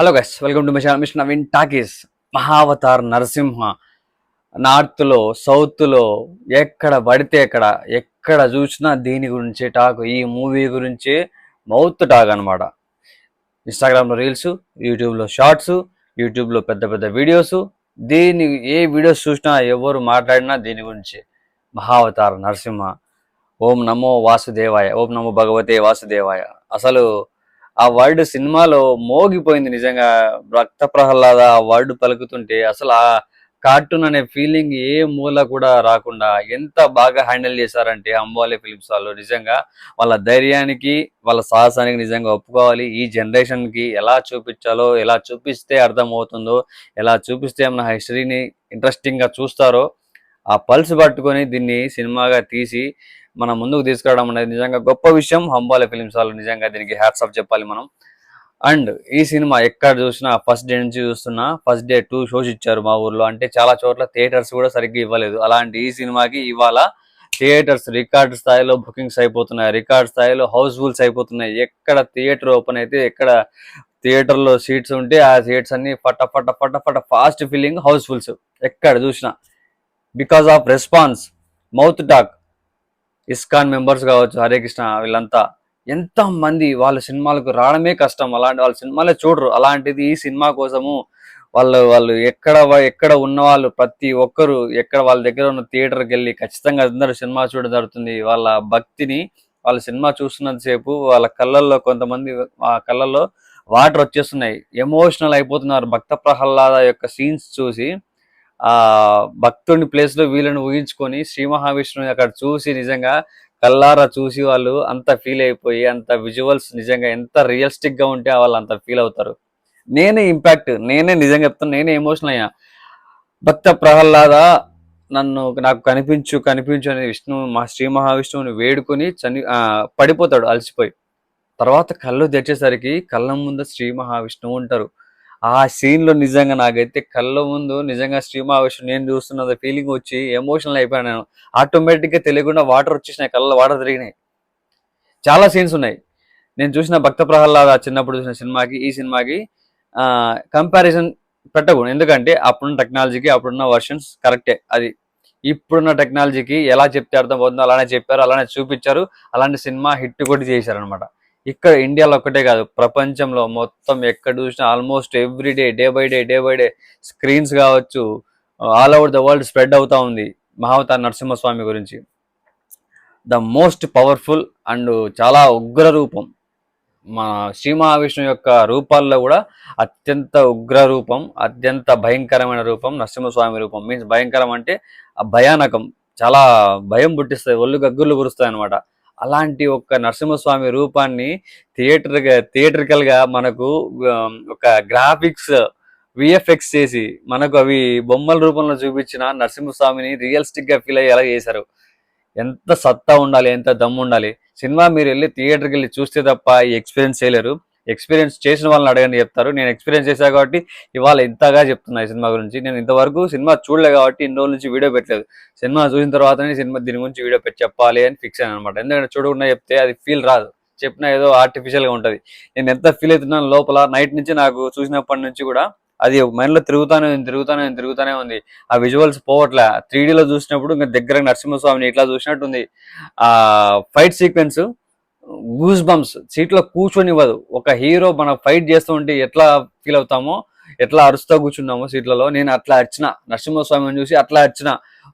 Hello guys welcome to mission mission Naveen talkies Mahavatar Narasimha. నార్త్లో సౌత్లో ఎక్కడ పడితే ఎక్కడ ఎక్కడ చూసినా దీని గురించి టాక్ ఈ మూవీ గురించి మౌత్ టాక్ అనమాట ఇన్స్టాగ్రామ్లో రీల్స్ యూట్యూబ్లో షార్ట్స్ యూట్యూబ్లో పెద్ద పెద్ద వీడియోస్ దీని ఏ వీడియోస్ చూసినా ఎవరు మాట్లాడినా దీని గురించి. మహావతార్ నరసింహ. ఓం నమో వాసుదేవాయ ఓం నమో భగవతే వాసుదేవాయ. అసలు ఆ వర్డ్ సినిమాలో మోగిపోయింది నిజంగా. రక్త ప్రహ్లాద ఆ వర్డ్ పలుకుతుంటే అసలు ఆ కార్టూన్ అనే ఫీలింగ్ ఏ మూల కూడా రాకుండా ఎంత బాగా హ్యాండిల్ చేశారంటే అంబాలే ఫిలిమ్స్ వాళ్ళు. నిజంగా వాళ్ళ ధైర్యానికి వాళ్ళ సాహసానికి నిజంగా ఒప్పుకోవాలి. ఈ జనరేషన్కి ఎలా చూపించాలో ఎలా చూపిస్తే అర్థమవుతుందో ఎలా చూపిస్తే మన హిస్టరీని ఇంట్రెస్టింగ్గా చూస్తారో ఆ పల్స్ పట్టుకొని దీన్ని సినిమాగా తీసి మనం ముందుకు తీసుకురావడం అనేది నిజంగా గొప్ప విషయం. హంబాల ఫిలిమ్స్ వాళ్ళు నిజంగా దీనికి హ్యాట్స్ ఆఫ్ చెప్పాలి మనం. అండ్ ఈ సినిమా ఎక్కడ చూసినా ఫస్ట్ డే నుంచి చూస్తున్నా ఫస్ట్ డే టూ షోస్ ఇచ్చారు మా ఊర్లో. అంటే చాలా చోట్ల థియేటర్స్ కూడా సరిగ్గా ఇవ్వలేదు. అలాంటి ఈ సినిమాకి ఇవాళ థియేటర్స్ రికార్డ్ స్థాయిలో బుకింగ్స్ అయిపోతున్నాయి. రికార్డ్ స్థాయిలో హౌస్ఫుల్స్ అయిపోతున్నాయి. ఎక్కడ థియేటర్ ఓపెన్ అయితే ఎక్కడ థియేటర్లో సీట్స్ ఉంటే ఆ సీట్స్ అన్ని ఫట ఫట ఫట ఫట ఫాస్ట్ ఫీలింగ్ హౌస్ఫుల్స్ ఎక్కడ చూసినా. Because of response mouth talk ISKCON members కావచ్చు హరే కృష్ణ వీళ్ళంతా ఎంత మంది వాళ్ళ సినిమాలకు రావడమే కష్టం. అలాంటి వాళ్ళ సినిమాలే చూడరు. అలాంటిది ఈ సినిమా కోసము వాళ్ళు వాళ్ళు ఎక్కడ ఎక్కడ ఉన్న వాళ్ళు ప్రతి ఒక్కరు ఎక్కడ వాళ్ళ దగ్గర ఉన్న థియేటర్కి వెళ్ళి ఖచ్చితంగా అందరూ సినిమా చూడడం జరుగుతుంది. వాళ్ళ భక్తిని వాళ్ళ సినిమా చూస్తున్నంత సేపు వాళ్ళ కళ్ళల్లో కొంతమంది ఆ కళ్ళల్లో వాటర్ వచ్చేస్తున్నాయి. ఎమోషనల్ అయిపోతున్నారు భక్త ప్రహ్లాద యొక్క సీన్స్ చూసి. ఆ భక్తుని ప్లేస్లో వీళ్ళని ఊహించుకొని శ్రీ మహావిష్ణువుని అక్కడ చూసి నిజంగా కల్లారా చూసి వాళ్ళు అంత ఫీల్ అయిపోయి అంత విజువల్స్ నిజంగా ఎంత రియలిస్టిక్గా ఉంటే వాళ్ళు అంత ఫీల్ అవుతారు. నేనే ఇంపాక్ట్ నేనే నిజంగా చెప్తాను నేనే ఎమోషనల్ అయ్యా. భక్త ప్రహ్లాద నన్ను నాకు కనిపించు కనిపించు అని విష్ణు మా శ్రీ మహావిష్ణువుని వేడుకొని చని పడిపోతాడు అలసిపోయి. తర్వాత కళ్ళు తెచ్చేసరికి కళ్ళ ముందు శ్రీ మహావిష్ణువు ఉంటారు. ఆ సీన్లో నిజంగా నాకైతే కళ్ళ ముందు నిజంగా శ్రీ నేను చూస్తున్న ఫీలింగ్ వచ్చి ఎమోషనల్ అయిపోయాను నేను. ఆటోమేటిక్గా తెలియకుండా వాటర్ వచ్చేసినాయి కళ్ళ వాటర్ తిరిగినాయి. చాలా సీన్స్ ఉన్నాయి. నేను చూసిన భక్త ప్రహ్లాద చిన్నప్పుడు చూసిన సినిమాకి ఈ సినిమాకి కంపారిజన్ పెట్టకూడదు ఎందుకంటే అప్పుడున్న టెక్నాలజీకి అప్పుడున్న వర్షన్స్ కరెక్టే అది ఇప్పుడున్న టెక్నాలజీకి ఎలా చెప్తే అర్థం అర్థమవుతుందో అలానే చెప్పారు అలానే చూపించారు. అలాంటి సినిమా హిట్ కూడా చేశారనమాట ఇక్కడ ఇండియాలో ఒక్కటే కాదు ప్రపంచంలో మొత్తం ఎక్కడ చూసినా almost every day day by day day by day screens కావచ్చు all over the world spread అవుతా ఉంది మహావతార నరసింహస్వామి గురించి. ద మోస్ట్ పవర్ఫుల్ అండ్ చాలా ఉగ్ర రూపం. మా శ్రీ మహావిష్ణువు యొక్క రూపాల్లో కూడా అత్యంత ఉగ్ర రూపం అత్యంత భయంకరమైన రూపం నరసింహస్వామి రూపం. మీన్స్ భయంకరం అంటే ఆ భయానకం. చాలా భయం పుట్టిస్తాయి ఒళ్ళు గగ్గుర్లు కురుస్తాయి అనమాట అలాంటి ఒక నరసింహస్వామి రూపాన్ని థియేటర్ థియేటర్కల్గా మనకు ఒక గ్రాఫిక్స్ విఎఫ్ఎక్స్ చేసి మనకు అవి బొమ్మల రూపంలో చూపించిన నరసింహస్వామిని రియలిస్టిక్గా ఫీల్ అయ్యేలా చేశారు. ఎంత సత్తా ఉండాలి ఎంత దమ్ము ఉండాలి. సినిమా మీరు వెళ్ళి థియేటర్కి వెళ్ళి చూస్తే తప్ప ఈ ఎక్స్పీరియన్స్ చేయలేరు. ఎక్స్పీరియన్స్ చేసిన వాళ్ళని అడగండి చెప్తారు. నేను ఎక్స్పీరియన్స్ చేశా కాబట్టి ఇవాళ ఇంతగా చెప్తున్నా ఈ సినిమా గురించి. నేను ఇంతవరకు సినిమా చూడలే కాబట్టి ఇన్ని రోజుల నుంచి వీడియో పెట్టలేదు. సినిమా చూసిన తర్వాతనే సినిమా దీని గురించి వీడియో పెట్టి చెప్పాలి అని ఫిక్స్ అయ్యాను అనమాట ఎందుకంటే చూడకుండా చెప్తే అది ఫీల్ రాదు. చెప్పినా ఏదో ఆర్టిఫిషియల్గా ఉంటుంది. నేను ఎంత ఫీల్ అవుతున్నాను లోపల నైట్ నుంచి నాకు చూసినప్పటి నుంచి కూడా అది మైండ్లో తిరుగుతానే ఉంది తిరుగుతానే ఉంది తిరుగుతానే ఉంది. ఆ విజువల్స్ పోవట్లే. త్రీడీలో చూసినప్పుడు ఇంకా దగ్గర నరసింహస్వామిని ఇట్లా చూసినట్టుంది. ఆ ఫైట్ సీక్వెన్స్ గూస్ బంప్స్ సీట్లో కూర్చొని ఇవ్వదు ఒక హీరో మనం ఫైట్ చేస్తూ ఉంటే ఎట్లా ఫీల్ అవుతామో ఎట్లా అరుస్తూ కూర్చున్నామో సీట్లలో నేను అట్లా అర్చిన నరసింహస్వామిని చూసి అట్లా అర్చిన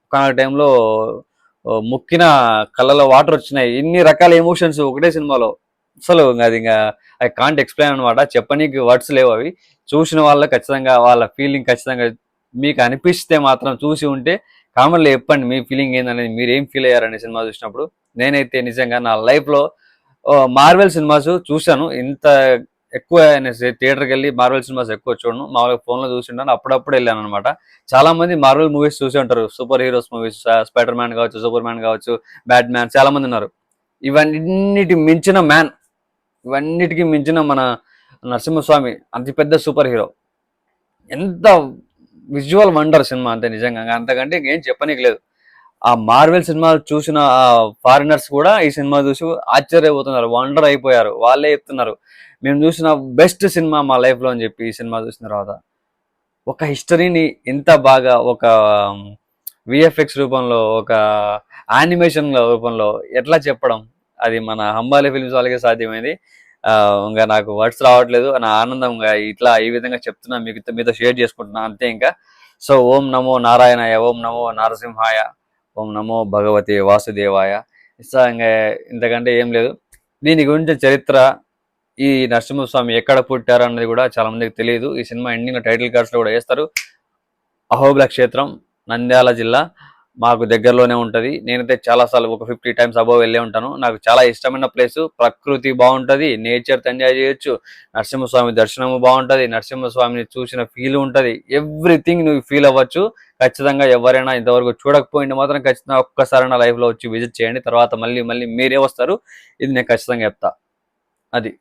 ఒక టైంలో ముక్కిన కళ్ళలో వాటర్ వచ్చినాయి. ఇన్ని రకాల ఎమోషన్స్ ఒకటే సినిమాలో. అసలు ఇంకా అది ఇంకా ఐ కాంట్ ఎక్స్ప్లెయిన్ అనమాట చెప్పనీకి వర్డ్స్ లేవు అవి. చూసిన వాళ్ళ ఖచ్చితంగా వాళ్ళ ఫీలింగ్ ఖచ్చితంగా మీకు అనిపిస్తే మాత్రం చూసి ఉంటే కామెంట్లో చెప్పండి మీ ఫీలింగ్ ఏందనేది మీరు ఏం ఫీల్ అయ్యారని సినిమా చూసినప్పుడు. నేనైతే నిజంగా నా లైఫ్లో మార్వెల్ సినిమాస్ చూశాను. ఇంత ఎక్కువ థియేటర్కి వెళ్ళి మార్వెల్ సినిమాస్ ఎక్కువ చూడను. మామూలుగా ఫోన్లో చూసింటాను అప్పుడప్పుడు వెళ్ళాను అనమాట చాలా మంది మార్వెల్ మూవీస్ చూసి ఉంటారు. Superheroes movies spider man కావచ్చు సూపర్ మ్యాన్ కావచ్చు బ్యాట్ మ్యాన్ చాలా మంది ఉన్నారు. ఇవన్నిటి మించిన మ్యాన్ ఇవన్నిటికి మించిన మన నరసింహస్వామి అతిపెద్ద సూపర్ హీరో ఎంత విజువల్ వండర్ సినిమా అంతే నిజంగా. అంతకంటే ఇంకేం చెప్పనీకి లేదు. ఆ మార్వెల్ సినిమా చూసిన ఫారినర్స్ కూడా ఈ సినిమా చూసి ఆశ్చర్యపోతున్నారు వండర్ అయిపోయారు వాళ్ళే చెప్తున్నారు మేము చూసిన బెస్ట్ సినిమా మా లైఫ్లో అని చెప్పి ఈ సినిమా చూసిన తర్వాత ఒక హిస్టరీని ఇంత బాగా ఒక విఎఫ్ఎక్స్ రూపంలో ఒక యానిమేషన్ రూపంలో ఎట్లా చెప్పడం? అది మన హంబాలి ఫిల్మ్స్ వాళ్ళకే సాధ్యమైంది. ఆ, ఇంకా నాకు వర్డ్స్ రావట్లేదు నా ఆనందంగా ఇట్లా ఈ విధంగా చెప్తున్నా మీకు మీతో షేర్ చేసుకుంటున్నా అంతే ఇంకా. సో ఓం నమో నారాయణయ ఓం నమో నరసింహాయ. ఓం నమో భగవతి వాసుదేవాయ. సో ఇంకా ఇంతకంటే ఏం లేదు. దీని గురించి చరిత్ర ఈ నరసింహస్వామి ఎక్కడ పుట్టారు అన్నది కూడా చాలా మందికి తెలియదు. ఈ సినిమా ఎండింగ్ టైటిల్ కార్డ్స్లో కూడా వేస్తారు. అహోబిల క్షేత్రం నంద్యాల జిల్లా. మాకు దగ్గరలోనే ఉంటుంది. నేనైతే చాలా సార్లు ఒక ఫిఫ్టీ టైమ్స్ అబోవ్ వెళ్ళే ఉంటాను. నాకు చాలా ఇష్టమైన ప్లేస్. ప్రకృతి బాగుంటుంది. నేచర్ ఎంజాయ్ చేయొచ్చు. నరసింహస్వామి దర్శనము బాగుంటుంది. నరసింహస్వామిని చూసిన ఫీల్ ఉంటుంది. ఎవ్రీథింగ్ నువ్వు ఫీల్ అవ్వచ్చు. ఖచ్చితంగా ఎవరైనా ఇంతవరకు చూడకపోయింది మాత్రం ఖచ్చితంగా ఒక్కసారి నా లైఫ్లో వచ్చి విజిట్ చేయండి. తర్వాత మళ్ళీ మళ్ళీ మీరే వస్తారు. ఇది నేను ఖచ్చితంగా చెప్తా. అది.